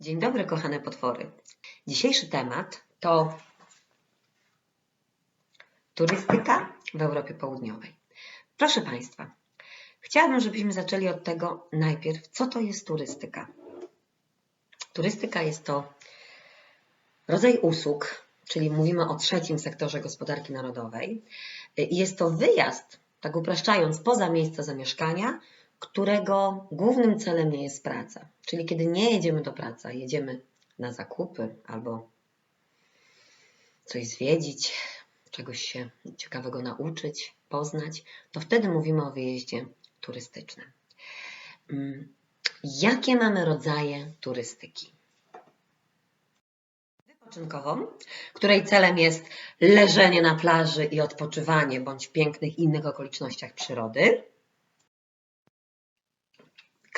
Dzień dobry, kochane potwory. Dzisiejszy temat to turystyka w Europie Południowej. Proszę Państwa, chciałabym, żebyśmy zaczęli od tego najpierw, co to jest turystyka. Turystyka jest to rodzaj usług, czyli mówimy o trzecim sektorze gospodarki narodowej. Jest to wyjazd, tak upraszczając, poza miejsce zamieszkania, którego głównym celem nie jest praca. Czyli kiedy nie jedziemy do pracy, a jedziemy na zakupy albo coś zwiedzić, czegoś się ciekawego nauczyć, poznać, to wtedy mówimy o wyjeździe turystycznym. Mm, Jakie mamy rodzaje turystyki? Wypoczynkową, której celem jest leżenie na plaży i odpoczywanie bądź w pięknych innych okolicznościach przyrody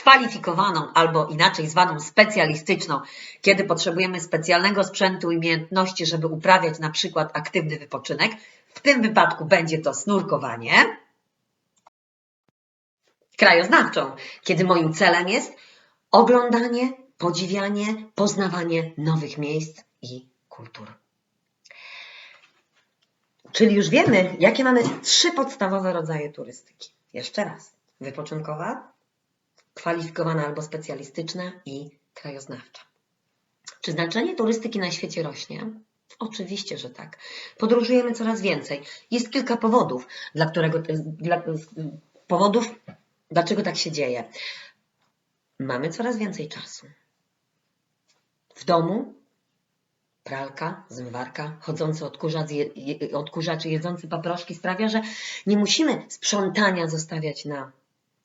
kwalifikowaną albo inaczej zwaną specjalistyczną, kiedy potrzebujemy specjalnego sprzętu i umiejętności, żeby uprawiać na przykład aktywny wypoczynek. W tym wypadku będzie to snurkowanie. Krajoznawczą, kiedy moim celem jest oglądanie, podziwianie, poznawanie nowych miejsc i kultur. Czyli już wiemy, jakie mamy trzy podstawowe rodzaje turystyki. Jeszcze raz. Wypoczynkowa, kwalifikowana albo specjalistyczna i krajoznawcza. Czy znaczenie turystyki na świecie rośnie? Oczywiście, że tak. Podróżujemy coraz więcej. Jest kilka powodów, dla którego dla, powodów, dlaczego tak się dzieje. Mamy coraz więcej czasu. W domu pralka, zmywarka, chodzący odkurzacz, je, odkurzacz jedzący paproszki sprawia, że nie musimy sprzątania zostawiać na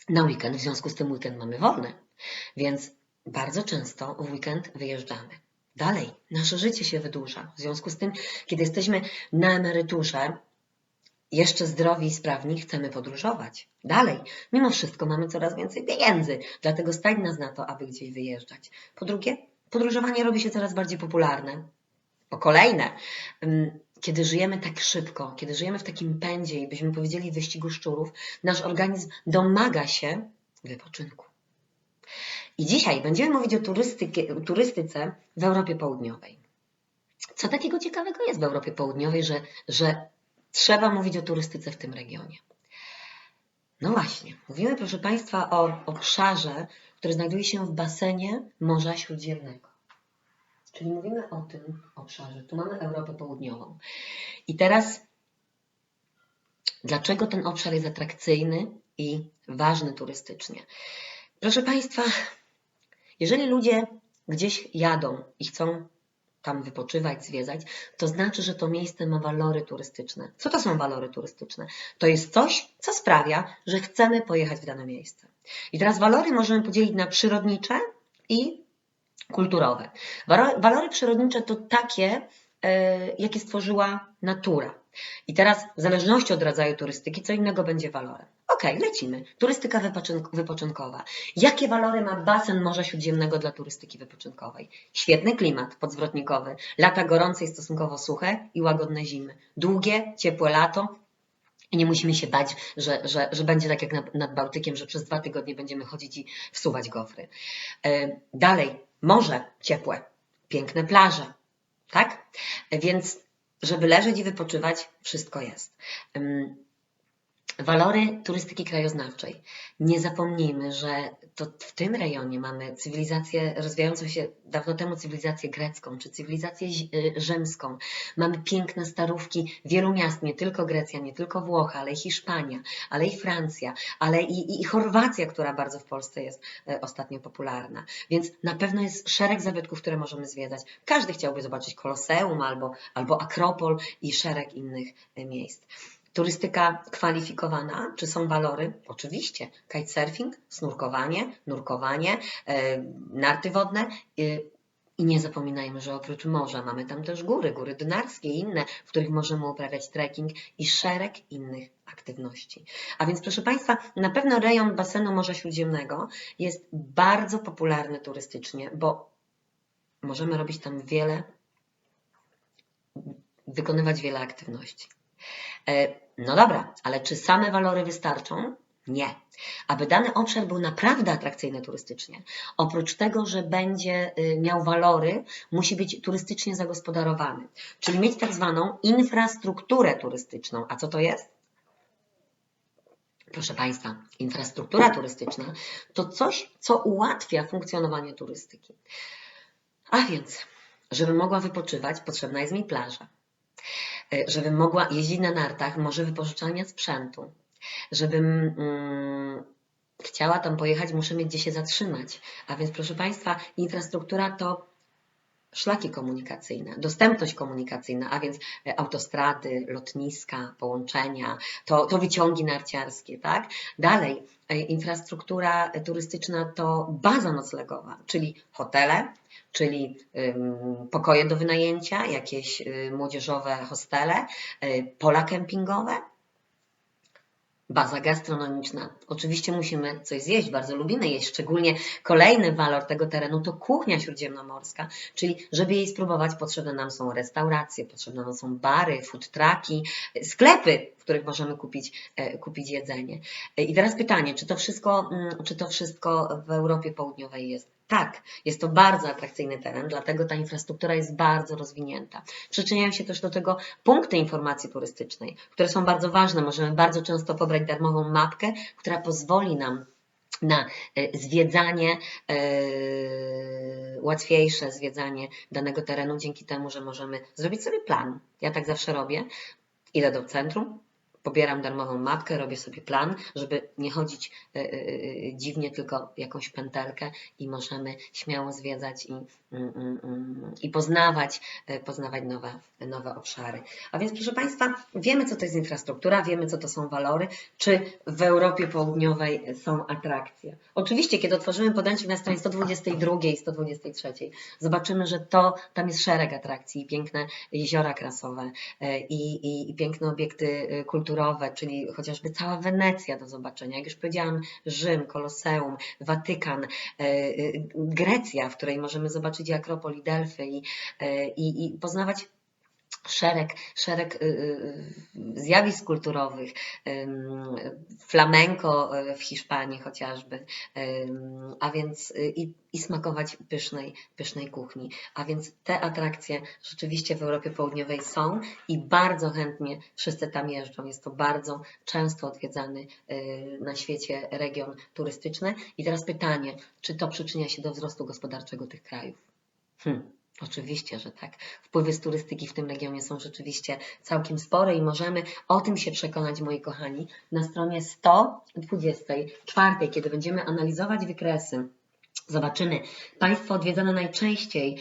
na weekend, w związku z tym weekend mamy wolny, więc bardzo często w weekend wyjeżdżamy. Dalej, nasze życie się wydłuża. W związku z tym, kiedy jesteśmy na emeryturze, jeszcze zdrowi i sprawni, chcemy podróżować. Dalej, mimo wszystko mamy coraz więcej pieniędzy, dlatego stać nas na to, aby gdzieś wyjeżdżać. Po drugie, podróżowanie robi się coraz bardziej popularne. Po kolejne, kiedy żyjemy tak szybko, kiedy żyjemy w takim pędzie i byśmy powiedzieli wyścigu szczurów, nasz organizm domaga się wypoczynku. I dzisiaj będziemy mówić o turystyce w Europie Południowej. Co takiego ciekawego jest w Europie Południowej, że, że trzeba mówić o turystyce w tym regionie? No właśnie, mówimy proszę Państwa o obszarze, który znajduje się w basenie Morza Śródziemnego. Czyli mówimy o tym obszarze. Tu mamy Europę Południową. I teraz, dlaczego ten obszar jest atrakcyjny i ważny turystycznie? Proszę Państwa, jeżeli ludzie gdzieś jadą i chcą tam wypoczywać, zwiedzać, to znaczy, że to miejsce ma walory turystyczne. Co to są walory turystyczne? To jest coś, co sprawia, że chcemy pojechać w dane miejsce. I teraz walory możemy podzielić na przyrodnicze i kulturowe. Walory przyrodnicze to takie, e, jakie stworzyła natura. I teraz, w zależności od rodzaju turystyki, co innego będzie walorem. Ok, lecimy. Turystyka wypoczynkowa. Jakie walory ma basen Morza Śródziemnego dla turystyki wypoczynkowej? Świetny klimat podzwrotnikowy, lata gorące i stosunkowo suche i łagodne zimy. Długie, ciepłe lato, i nie musimy się bać, że, że, że będzie tak jak nad, Bałtykiem, że przez dwa tygodnie będziemy chodzić i wsuwać gofry. E, dalej, morze ciepłe, piękne plaże, tak? Więc, żeby leżeć i wypoczywać, wszystko jest. Walory turystyki krajoznawczej. Nie zapomnijmy, że to w tym rejonie mamy cywilizację rozwijającą się dawno temu cywilizację grecką czy cywilizację y, rzymską. Mamy piękne starówki wielu miast, nie tylko Grecja, nie tylko Włochy, ale i Hiszpania, ale i Francja, ale i, i, i Chorwacja, która bardzo w Polsce jest y, ostatnio popularna. Więc na pewno jest szereg zabytków, które możemy zwiedzać. Każdy chciałby zobaczyć Koloseum albo, albo Akropol i szereg innych y, miejsc. Turystyka kwalifikowana, czy są walory? Oczywiście. Kitesurfing, snurkowanie, nurkowanie, e, narty wodne. I nie zapominajmy, że oprócz morza mamy tam też góry, góry dynarskie i inne, w których możemy uprawiać trekking i szereg innych aktywności. A więc proszę Państwa, na pewno rejon basenu Morza Śródziemnego jest bardzo popularny turystycznie, bo możemy robić tam wiele, wykonywać wiele aktywności. E, no dobra, ale czy same walory wystarczą? Nie. Aby dany obszar był naprawdę atrakcyjny turystycznie, oprócz tego, że będzie y, miał walory, musi być turystycznie zagospodarowany, czyli mieć tak zwaną infrastrukturę turystyczną. A co to jest? Proszę Państwa, infrastruktura turystyczna to coś, co ułatwia funkcjonowanie turystyki. A więc, żebym mogła wypoczywać, potrzebna jest mi plaża. Y, Żebym mogła jeździć na nartach, może wypożyczalnia sprzętu. Żebym mm, chciała tam pojechać, muszę mieć gdzie się zatrzymać. A więc, proszę Państwa, infrastruktura to szlaki komunikacyjne, dostępność komunikacyjna, a więc e, autostrady, lotniska, połączenia, to, to wyciągi narciarskie, tak? Dalej, e, infrastruktura turystyczna to baza noclegowa, czyli hotele, czyli pokoje do wynajęcia, jakieś y, młodzieżowe hostele, y, pola kempingowe, Baza gastronomiczna. Oczywiście musimy coś zjeść, bardzo lubimy jeść. Szczególnie kolejny walor tego terenu to kuchnia śródziemnomorska, czyli żeby jej spróbować, potrzebne nam są restauracje, potrzebne nam są bary, food trucki, sklepy, w których możemy kupić, e, kupić jedzenie. E, I teraz pytanie, czy to, wszystko, mm, czy to wszystko w Europie Południowej jest? Tak, jest to bardzo atrakcyjny teren, dlatego ta infrastruktura jest bardzo rozwinięta. Przyczyniają się też do tego punkty informacji turystycznej, które są bardzo ważne. Możemy bardzo często pobrać darmową mapkę, która pozwoli nam na e, zwiedzanie, e, łatwiejsze zwiedzanie danego terenu dzięki temu, że możemy zrobić sobie plan. Ja tak zawsze robię. Idę do centrum, pobieram darmową mapkę, robię sobie plan, żeby nie chodzić e, e, e, dziwnie, tylko jakąś pętelkę i możemy śmiało zwiedzać i, mm, mm, mm, i poznawać, poznawać nowe, nowe obszary. A więc, proszę Państwa, wiemy, co to jest infrastruktura, wiemy, co to są walory, czy w Europie Południowej są atrakcje. Oczywiście, kiedy otworzymy podręcznik na stronie 122 i 123, zobaczymy, że to, tam jest szereg atrakcji, piękne jeziora krasowe i, i, i piękne obiekty e, kulturalne, czyli chociażby cała Wenecja do zobaczenia. Jak już powiedziałam, Rzym, Koloseum, Watykan, e, e, Grecja, w której możemy zobaczyć i Akropol, i Delfy i, e, i, i poznawać szereg, szereg y, y, zjawisk kulturowych, flamenko y, w Hiszpanii chociażby, a więc y, i, i smakować pysznej, pysznej kuchni. A więc te atrakcje rzeczywiście w Europie Południowej są i bardzo chętnie wszyscy tam jeżdżą. Jest to bardzo często odwiedzany y, na świecie region turystyczny. I teraz pytanie, czy to przyczynia się do wzrostu gospodarczego tych krajów? Hmm. Oczywiście, że tak. Wpływy z turystyki w tym regionie są rzeczywiście całkiem spore i możemy o tym się przekonać, moi kochani, na stronie 124, kiedy będziemy analizować wykresy. Zobaczymy państwa odwiedzane najczęściej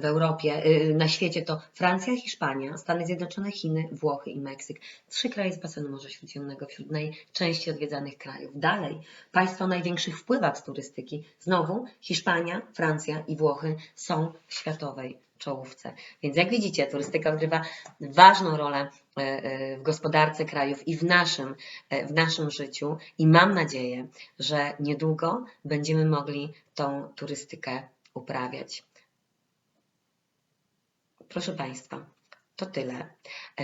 w Europie, y, na świecie to Francja, Hiszpania, Stany Zjednoczone, Chiny, Włochy i Meksyk. Trzy kraje z basenu Morza Śródziemnego wśród najczęściej odwiedzanych krajów. Dalej, państwa o największych wpływach z turystyki. Znowu Hiszpania, Francja i Włochy są w światowej czołówce. Więc jak widzicie, turystyka odgrywa ważną rolę e, e, w gospodarce krajów i w naszym, e, w naszym życiu i mam nadzieję, że niedługo będziemy mogli tą turystykę uprawiać. Proszę Państwa, to tyle.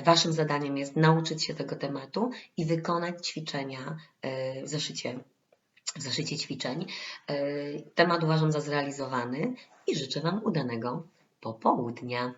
Waszym zadaniem jest nauczyć się tego tematu i wykonać ćwiczenia w zeszycie, w zeszycie ćwiczeń. Temat uważam za zrealizowany i życzę Wam udanego popołudnia.